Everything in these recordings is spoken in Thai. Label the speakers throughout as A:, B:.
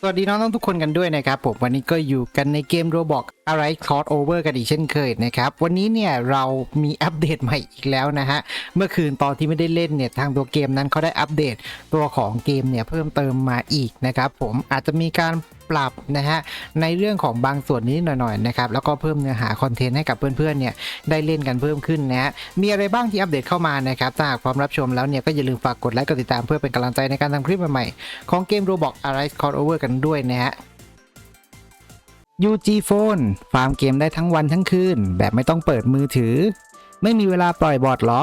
A: สวัสดีน้องๆทุกคนกันด้วยนะครับผมวันนี้ก็อยู่กันในเกม Roblox อะไร Cross Over กันอีกเช่นเคยนะครับ วันนี้เนี่ยเรามีอัปเดตใหม่อีกแล้วนะฮะ เมื่อคืนตอนที่ไม่ได้เล่นเนี่ยทางตัวเกมนั้นเขาได้อัปเดตตัวของเกมเนี่ยเพิ่มเติมมาอีกนะครับผมอาจจะมีการ ปรับนะฮะในเรื่องของบางส่วนนี้หน่อยๆนะครับแล้วก็เพิ่มเนื้อหาคอนเทนต์ให้กับเพื่อนๆเนี่ยได้เล่นกันเพิ่มขึ้นนะฮะมีอะไรบ้างที่อัปเดตเข้ามานะครับถ้าหากพร้อมรับชมแล้วเนี่ยก็อย่าลืมฝากกดไลค์กดติดตามเพื่อเป็นกำลังใจในการทำคลิปใหม่ๆของเกม Roblox Arise Cross Over กันด้วยนะฮะ UG Phone ฟาร์มเกมได้ทั้งวันทั้งคืน แบบไม่ต้องเปิดมือถือ ไม่มีเวลาปล่อยบอทหรอ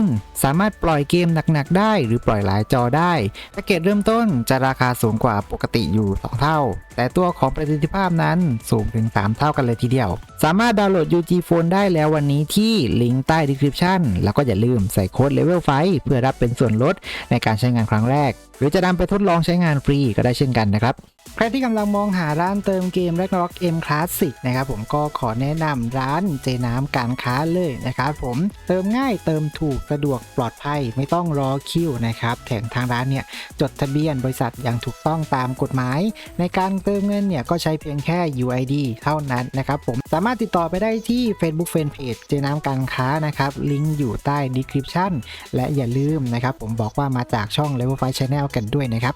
A: นสามารถปล่อยเกมหนักๆได้ หรือปล่อยหลายจอได้แพ็กเกจเริ่มต้นจะราคาสูงกว่าปกติอยู่ 2 เท่า แต่ตัวของประสิทธิภาพนั้นสูงถึง 3 เท่ากันเลยทีเดียว สามารถดาวน์โหลด UG Phone ได้แล้ววันนี้ที่ลิงก์ใต้ description แล้วก็อย่าลืมใส่โค้ด Level 5เพื่อรับเป็นส่วนลดในการใช้งานครั้งแรก หรือจะนำไปทดลองใช้งานฟรีก็ได้เช่นกันนะครับ ใครที่กำลังมองหาร้านเติมเกม Ragnarok M Classic นะครับผมก็ขอแนะนำร้านเจน้ำการค้าเลยนะครับผมเติมง่ายเติมถูกสะดวกปลอดภัยไม่ต้องรอคิวนะครับแถมทางร้านเนี่ยจดทะเบียนบริษัทอย่างถูกต้องตามกฎหมาย ในการเติมเงินเนี่ยก็ใช้เพียงแค่ UID เท่านั้นนะครับผมสามารถติดต่อไปได้ที่ Facebook Fanpage เจน้ำการค้านะครับลิงก์อยู่ใต้ description และอย่าลืมนะครับ ผมบอกว่ามาจากช่อง Level 5 Channel กันด้วยนะครับ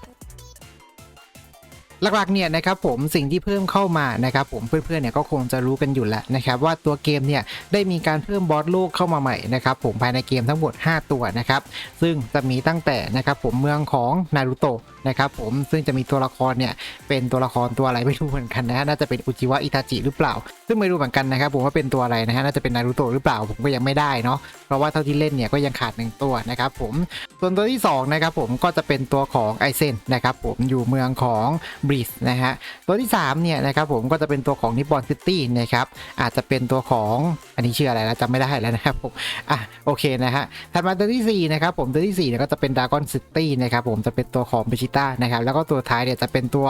A: หลักๆเนี่ยนะครับผมสิ่งที่เพิ่มเข้ามานะครับผมเพื่อนๆเนี่ยก็คงจะรู้กันอยู่แล้วนะครับว่าตัวเกมเนี่ยได้มีการเพิ่มบอสโลกเข้ามาใหม่นะครับผมภายในเกมทั้งหมด 5 ตัวนะครับซึ่งจะมีตั้งแต่นะครับผมเมืองของนารูโตะ นะครับผมซึ่งจะมีตัวละครเนี่ยเป็นตัวละครตัวอะไรไม่รู้เหมือนกันนะฮะน่าจะเป็นอุจิวะอิตาจิหรือเปล่า ซึ่งไม่รู้เหมือนกันนะครับผมว่าเป็นตัวอะไรนะฮะน่าจะเป็นนารูโตะหรือเปล่าผมก็ยังไม่ได้เนาะเพราะว่าเท่าที่เล่นเนี่ยก็ยังขาดหนึ่งตัวนะครับผมส่วนตัวที่2นะครับผมก็จะเป็นตัวของไอเซนนะครับผมอยู่เมืองของบริสนะฮะตัวที่3เนี่ยนะครับผมก็จะเป็นตัวของนิปปอนซิตี้นะครับอาจจะเป็นตัวของอันนี้ชื่ออะไรแล้วจำไม่ได้แล้วนะครับผมอะโอเคนะฮะถัดมาตัวที่4นะครับผมตัวที่4เนี่ยก็จะเป็นดากอนซิตี้นะครับผมจะเป็นตัวของเบชิตานะครับแล้วก็ตัวท้ายเนี่ยจะเป็นตัว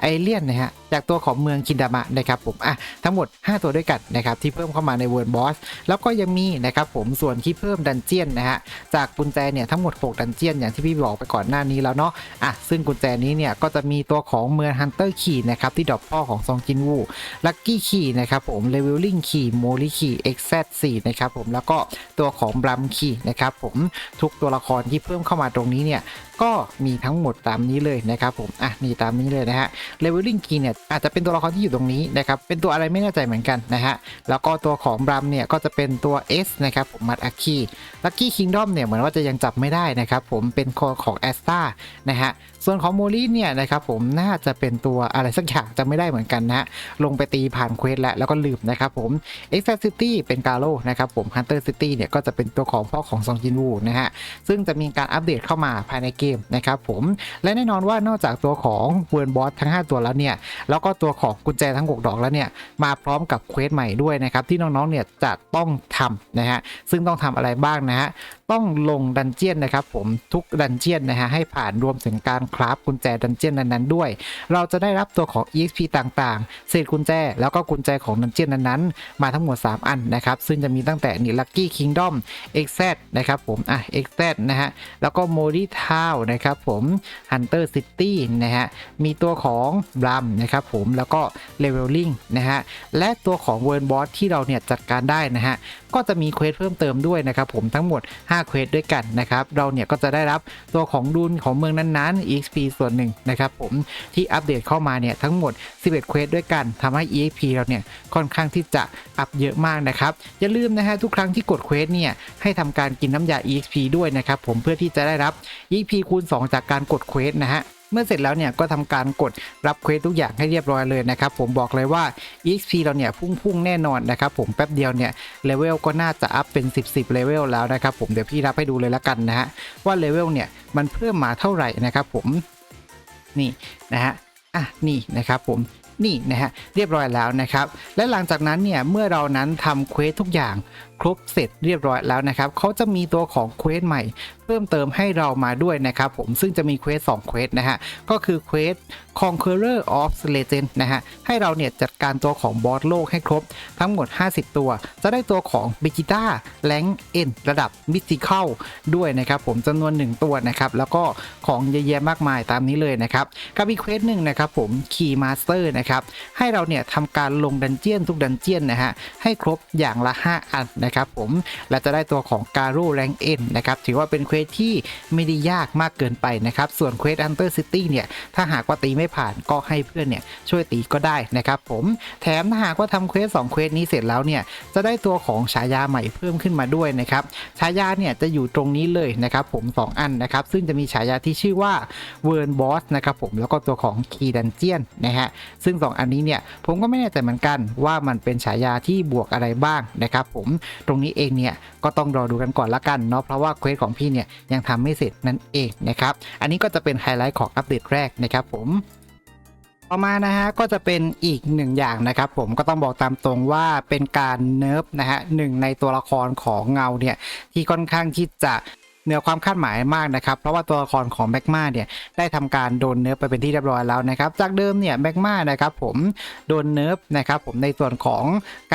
A: ไอเลียนนะฮะจากตัวของเมืองคินดามะนะครับผมอะทั้งหมด 5 ตัวด้วยกันนะครับที่เพิ่มเข้ามาในเวิร์ดบอสแล้วก็ยังมีนะครับผมส่วนที่เพิ่มดันเจียนนะฮะจากกุญแจเนี่ยทั้งหมด 6 ดันเจียนอย่างที่พี่บอกไปก่อนหน้านี้แล้วเนาะอะซึ่งกุญแจนี้เนี่ยก็จะมีตัวของเมืองฮันเตอร์คีนะครับที่ดรอปพ่อของซองจินวูลัคกี้คีนะครับผมเลเวลลิ่งคีโมลิคีเอ็กซ์แซดสี่นะครับผมแล้วก็ตัวของบรัมคีนะครับผมทุกตัวละครที่เพิ่มเข้ามาตรงนี้เนี่ยก็มีทั้งหมดตามนี้เลยนะครับผมอะนี่ตามนี้เลยนะฮะเลเวลลิ่งคีเนี่ยอาจจะเป็นตัวละครที่อยู่ตรงนี้นะครับเป็นตัวอะไรไม่แน่ใจเหมือนกันนะฮะแล้วก็ตัวของบรัมเนี่ยก็จะเป็นตัว S นะครับผมมัดอาคีลักกี้คิงดอมเนี่ยเหมือนว่าจะยังจับไม่ได้นะครับผมเป็นคอของแอสตานะฮะส่วนของโมลีเนี่ยนะครับผมน่าจะเป็นตัวอะไรสักอย่างจะไม่ได้เหมือนกันนะลงไปตีผ่านเควสแล้วแล้วก็ลืมนะครับผม e x a c City เป็นกาโลนะครับผม Hunter City เนี่ยก็จะเป็นตัวของพ่อของซองจินวูนะฮะซึ่งจะมีการอัปเดตเข้ามาภายในเกมนะครับผมและแน่นอนว่านอกจากตัวของเวิร์นบอสทั้ง 5 ตัวแล้วเนี่ยแล้วก็ตัวของกุญแจทั้ง 6 ดอกแล้วเนี่ยมาพร้อมกับเควสใหม่ด้วยนะครับที่น้องๆเนี่ยจะต้องทำนะฮะซึ่งต้องทำอะไรบ้างนะฮะ ต้องลงดันเจียนนะครับผมทุกดันเจียนนะฮะให้ผ่านรวมถึงการคราฟกุญแจดันเจียนนั้นๆด้วย เราจะได้รับตัวของ exp ต่างๆ เศษกุญแจ แล้วก็กุญแจของดันเจียนนั้นๆ มาทั้งหมด 3 อันนะครับ ซึ่งจะมีตั้งแต่นี่ Lucky Kingdom XZ นะครับผมอะ XZ นะฮะแล้วก็ m o r i t o w n นะครับผม Hunter City นะฮะมีตัวของบลัมนะครับผมแล้วก็ Leveling นะฮะและตัวของ World Boss ที่เราเนี่ยจัดการได้นะฮะก็จะมีเควสเพิ่มเติมด้วยนะครับผมทั้งหมด5เควสด้วยกันนะครับ เราเนี่ยก็จะได้รับตัวของดุลของเมืองนั้นๆ EXP ส่วนหนึ่งนะครับผมที่อัปเดตเข้ามาเนี่ยทั้งหมด 11เควสด้วยกันทำให้ EXP เราเนี่ยค่อนข้างที่จะอัพเยอะมากนะครับ อย่าลืมนะฮะทุกครั้งที่กดเควสเนี่ยให้ทำการกินน้ำยา EXP ด้วยนะครับผมเพื่อที่จะได้รับ EXP คูณ 2 จากการกดเควสนะฮะ เมื่อเสร็จแล้วเนี่ยก็ทำการกดรับเควสทุกอย่างให้เรียบร้อยเลยนะครับผมบอกเลยว่า EXP เราเนี่ยพุ่งๆแน่นอนนะครับผมแป๊บเดียวเนี่ยเลเวลก็น่าจะอัพเป็น 10 10เลเวลแล้วนะครับผมเดี๋ยวพี่รับให้ดูเลยละกันนะฮะว่าเลเวลเนี่ยมันเพิ่มมาเท่าไหร่นะครับผมนี่นะฮะอะนี่นะครับผมนี่นะฮะเรียบร้อยแล้วนะครับ และหลังจากนั้นเนี่ยเมื่อเรานั้นทำเควสทุกอย่าง ครบเสร็จเรียบร้อยแล้วนะครับเขาจะมีตัวของเควสใหม่ เพิ่มเติมให้เรามาด้วยนะครับผมซึ่งจะมีเควส2เควสนะฮะก็คือเควส Conqueror of Legend นะฮะให้เราเนี่ยจัดการตัวของบอสโลกให้ครบทั้งหมด 50 ตัว จะได้ตัวของ b e g i t a แ a งเอ็นระดับมิติเข้าด้วยนะครับผมจำนวน 1 ตัวนะครับแล้วก็ของเยอะแยะมากมายตามนี้เลยนะครับกับอีกเควสหนึ่งนะครับผม Key Master นะครับให้เราเนี่ยทำการลงดันเจียนทุกดันเจียนนะฮะให้ครบอย่างละ 5 อันนะครับผมและจะได้ตัวของการ o แรงเอ็นนะครับถือว่าเป็นเควสที่ไม่ได้ยากมากเกินไปนะครับส่วนเควส Hunter City เนี่ยถ้าหากว่าตีไม่ผ่านก็ให้เพื่อนเนี่ยช่วยตีก็ได้นะครับผมแถมถ้าหากว่าทำเควสสองเควสนี้เสร็จแล้วเนี่ยจะได้ตัวของฉายาใหม่เพิ่มขึ้นมาด้วยนะครับฉายาเนี่ยจะอยู่ตรงนี้เลยนะครับผม 2 อันนะครับ ซึ่งจะมีฉายาที่ชื่อว่าเวิร์นบอสนะครับผมแล้วก็ตัวของคีดันเจียนนะฮะซึ่ง 2 อันนี้เนี่ยผมก็ไม่แน่ใจเหมือนกันว่ามันเป็นฉายาที่บวกอะไรบ้างนะครับผมตรงนี้เองเนี่ยก็ต้องรอดูกันก่อนละกันเนาะเพราะว่าเควสของพี่เนี่ยยังทำไม่เสร็จนั่นเองนะครับอันนี้ก็จะเป็นไฮไลท์ของอัปเดตแรกนะครับผมต่อมานะฮะก็จะเป็นอีกหนึ่งอย่างนะครับผมก็ต้องบอกตามตรงว่าเป็นการเนิร์ฟนะฮะหนึ่งในตัวละครของเงาเนี่ยที่ค่อนข้างที่จะ เหนือความคาดหมายมากนะครับ เพราะว่าตัวละครของแบ็กมาเนี่ยได้ทำการโดนเนิร์ฟไปเป็นที่เรียบร้อยแล้วนะครับ จากเดิมเนี่ยแบ็กมานะครับผมโดนเนิร์ฟนะครับผมในส่วนของ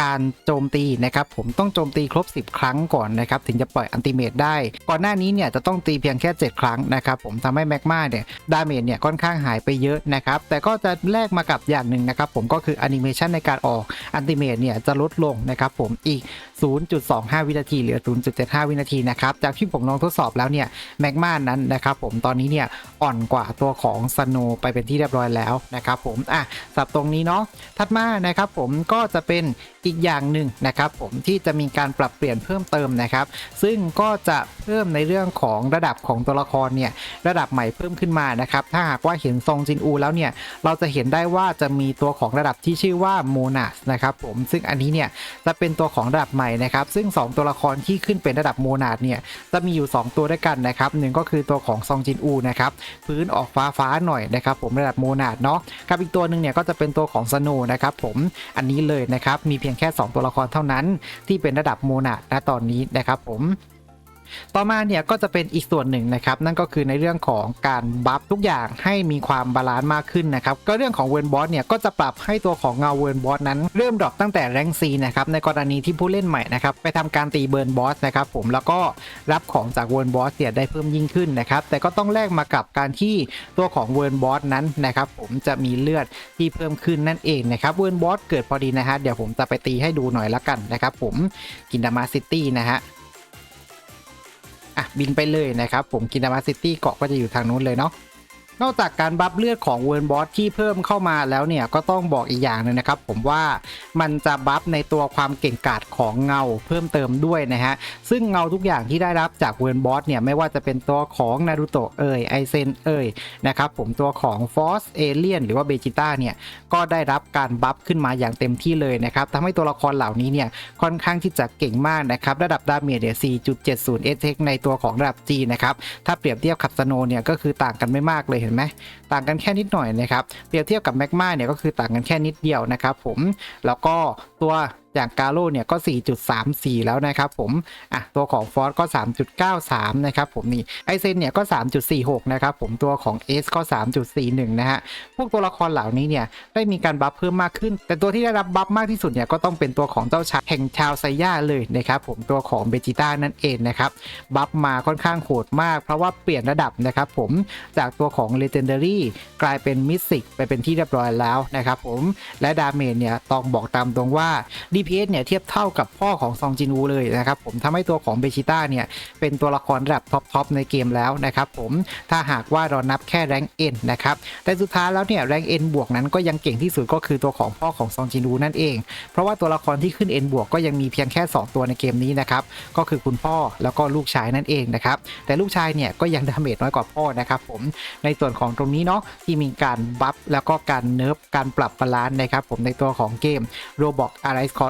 A: การโจมตีนะครับผมต้องโจมตีครบ 10 ครั้งก่อนนะครับถึงจะปล่อยอันติเมตได้ ก่อนหน้านี้เนี่ยจะต้องตีเพียงแค่ 7 ครั้งนะครับผมทำให้แบ็กมาเนี่ยดาเมจเนี่ยค่อนข้างหายไปเยอะนะครับแต่ก็จะแลกมากับอย่างหนึ่งนะครับผมก็คือแอนิเมชันในการออกอันติเมตเนี่ยจะลดลงนะครับผมอีก0.25 วินาที เหลือ 0.75 วินาทีนะครับ จากที่ผมลองทดสอบแล้วเนี่ยแมกมานั้นนะครับผมตอนนี้เนี่ยอ่อนกว่าตัวของสโนไปเป็นที่เรียบร้อยแล้วนะครับผมอะสับตรงนี้เนาะถัดมานะครับผมก็จะเป็นอีกอย่างหนึ่งนะครับผมที่จะมีการปรับเปลี่ยนเพิ่มเติมนะครับ ซึ่งก็จะเพิ่มในเรื่องของระดับของตัวละครเนี่ยระดับใหม่เพิ่มขึ้นมานะครับถ้าหากว่าเห็นซองจินอูแล้วเนี่ยเราจะเห็นได้ว่าจะมีตัวของระดับที่ชื่อว่าโมนาสนะครับผมซึ่งอันนี้เนี่ยจะเป็นตัวของระดับใหม่นะครับ ซึ่ง 2 ตัวละครที่ขึ้นเป็นระดับโมนาดเนี่ยจะมีอยู่ 2 ตัวด้วยกันนะครับหนึ่งก็คือตัวของซองจินอูนะครับพื้นออกฟ้าฟ้าๆหน่อยนะครับผมระดับโมนาดเนาะกับอีกตัวหนึ่งเนี่ยก็จะเป็นตัวของสโนนะครับผมอันนี้เลยนะครับมีเพียงแค่ 2 ตัวละครเท่านั้น ที่เป็นระดับโมนาดณตอนนี้นะครับผม ต่อมาเนี่ยก็จะเป็นอีกส่วนหนึ่งนะครับ นั่นก็คือในเรื่องของการบัฟทุกอย่างให้มีความบาลานซ์มากขึ้นนะครับ ก็เรื่องของเวิร์นบอสเนี่ยก็จะปรับให้ตัวของเงาเวิร์นบอสนั้นเริ่มดรอปตั้งแต่แรงซีนะครับในกรณีที่ผู้เล่นใหม่นะครับไปทำการตีเบิร์นบอสนะครับผมแล้วก็รับของจากเวิร์นบอสเนี่ยได้เพิ่มยิ่งขึ้นนะครับแต่ก็ต้องแลกมากับการที่ตัวของเวิร์นบอสนั้นนะครับผมจะมีเลือดที่เพิ่มขึ้นนั่นเองนะครับเวิร์นบอสเกิดพอดีนะฮะเดี๋ยวผมจะไปตีให้ดูหน่อยละกันนะครับผมกินดามาซิตี้นะฮะ อะบินไปเลยนะครับผมกินามาซิตี้เกาะก็จะอยู่ทางนู้นเลยเนาะ นอกจากการบัฟเลือดของเวิร์นบอสที่เพิ่มเข้ามาแล้วเนี่ยก็ต้องบอกอีกอย่างหนึงนะครับ ผมว่ามันจะบัฟในตัวความเก่งกาจของเงาเพิ่มเติมด้วยนะฮะซึ่งเงาทุกอย่างที่ได้รับจากเวิร์นบอสเนี่ยไม่ว่าจะเป็นตัวของนารูโตะเอ่ยไอเซนเอ่ยนะครับผมตัวของฟอสเอเลียนหรือว่าเบจิต้าเนี่ยก็ได้รับการบัฟขึ้นมาอย่างเต็มที่เลยนะครับทำให้ตัวละครเหล่านี้เนี่ยค่อนข้างที่จะเก่งมากนะครับระดับดาเมจเนี่ย4.70 SX ในตัวของระดับ G นะครับถ้าเปรียบเทียบกับสโนเนี่ยก็คือต่างกันไม่มากเลยเห็นไหมต่างกันแค่นิดหน่อยนะครับเปรียบเทียบกับแมกมาเนี่ยก็คือต่างกันแค่นิดเดียวนะครับผมแล้วก็ตัว อย่างกาโร่เนี่ยก็ 4.34 แล้วนะครับผมอะตัวของฟอสก็ 3.93 นะครับผมนี่ไอเซนเนี่ยก็ 3.46 นะครับผมตัวของ S ก็ 3.41 นะฮะพวกตัวละครเหล่านี้เนี่ยได้มีการบัฟเพิ่มมากขึ้น แต่ตัวที่ได้รับบัฟมากที่สุดเนี่ยก็ต้องเป็นตัวของเจ้าชายแห่งชาวไซย่าเลยนะครับผมตัวของเบจิต้านั่นเองนะครับบัฟมาค่อนข้างโหดมาก เพราะว่าเปลี่ยนระดับนะครับผมจากตัวของ Legendary กลายเป็นมิสซิกไปเป็นที่เรียบร้อยแล้วนะครับผมและดาเมจเนี่ยต้องบอกตามตรงว่า DPS เนี่ยเทียบเท่ากับพ่อของซองจินวูเลยนะครับผมทำให้ตัวของเบจิต้าเนี่ยเป็นตัวละครระดับท็อปๆในเกมแล้วนะครับผมถ้าหากว่าเรานับแค่แรงเอ็นนะครับแต่สุดท้ายแล้วเนี่ยแรงเอ็นบวกนั้นก็ยังเก่งที่สุดก็คือตัวของพ่อของซองจินวูนั่นเอง เพราะว่าตัวละครที่ขึ้น N บวกก็ยังมีเพียงแค่ 2 ตัวในเกมนี้นะครับก็คือคุณพ่อแล้วก็ลูกชายนั่นเองนะครับแต่ลูกชายเนี่ยก็ยังดาเมจน้อยกว่าพ่อนะครับผมในส่วนของตรงนี้เนาะที่มีการบัฟแล้วก็การเนิร์ฟการปรับบาลานซ์นะครับผมในตัวของเกม Roblox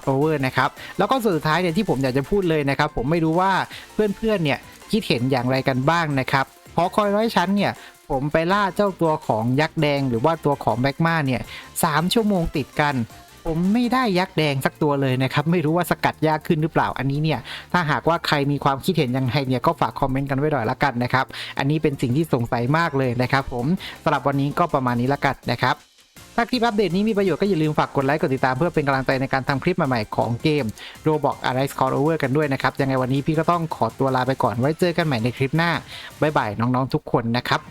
A: Arise Crossover นะครับ แล้วก็สุดท้ายเนี่ยที่ผมอยากจะพูดเลยนะครับ ผมไม่รู้ว่าเพื่อนๆเนี่ยคิดเห็นอย่างไรกันบ้างนะครับหอคอยร้อยชั้นเนี่ยผมไปล่าเจ้าตัวของยักษ์แดงหรือว่าตัวของแมกมาเนี่ยสามชั่วโมงติดกันผมไม่ได้ยักษ์แดงสักตัวเลยนะครับ ไม่รู้ว่าสกัดยากขึ้นหรือเปล่าอันนี้เนี่ย ถ้าหากว่าใครมีความคิดเห็นยังไงเนี่ยก็ฝากคอมเมนต์กันไว้หน่อยละกันนะครับ อันนี้เป็นสิ่งที่สงสัยมากเลยนะครับผมสำหรับวันนี้ก็ประมาณนี้ละกันนะครับ ถ้าคลิปอัปเดตนี้มีประโยชน์ก็อย่าลืมฝากกดไลค์กดติดตามเพื่อเป็นกำลังใจในการทำคลิปใหม่ๆของเกม Roblox Arise Crossover กันด้วยนะครับยังไงวันนี้พี่ก็ต้องขอตัวลาไปก่อนไว้เจอกันใหม่ในคลิปหน้าบ๊ายบายน้องๆทุกคนนะครับ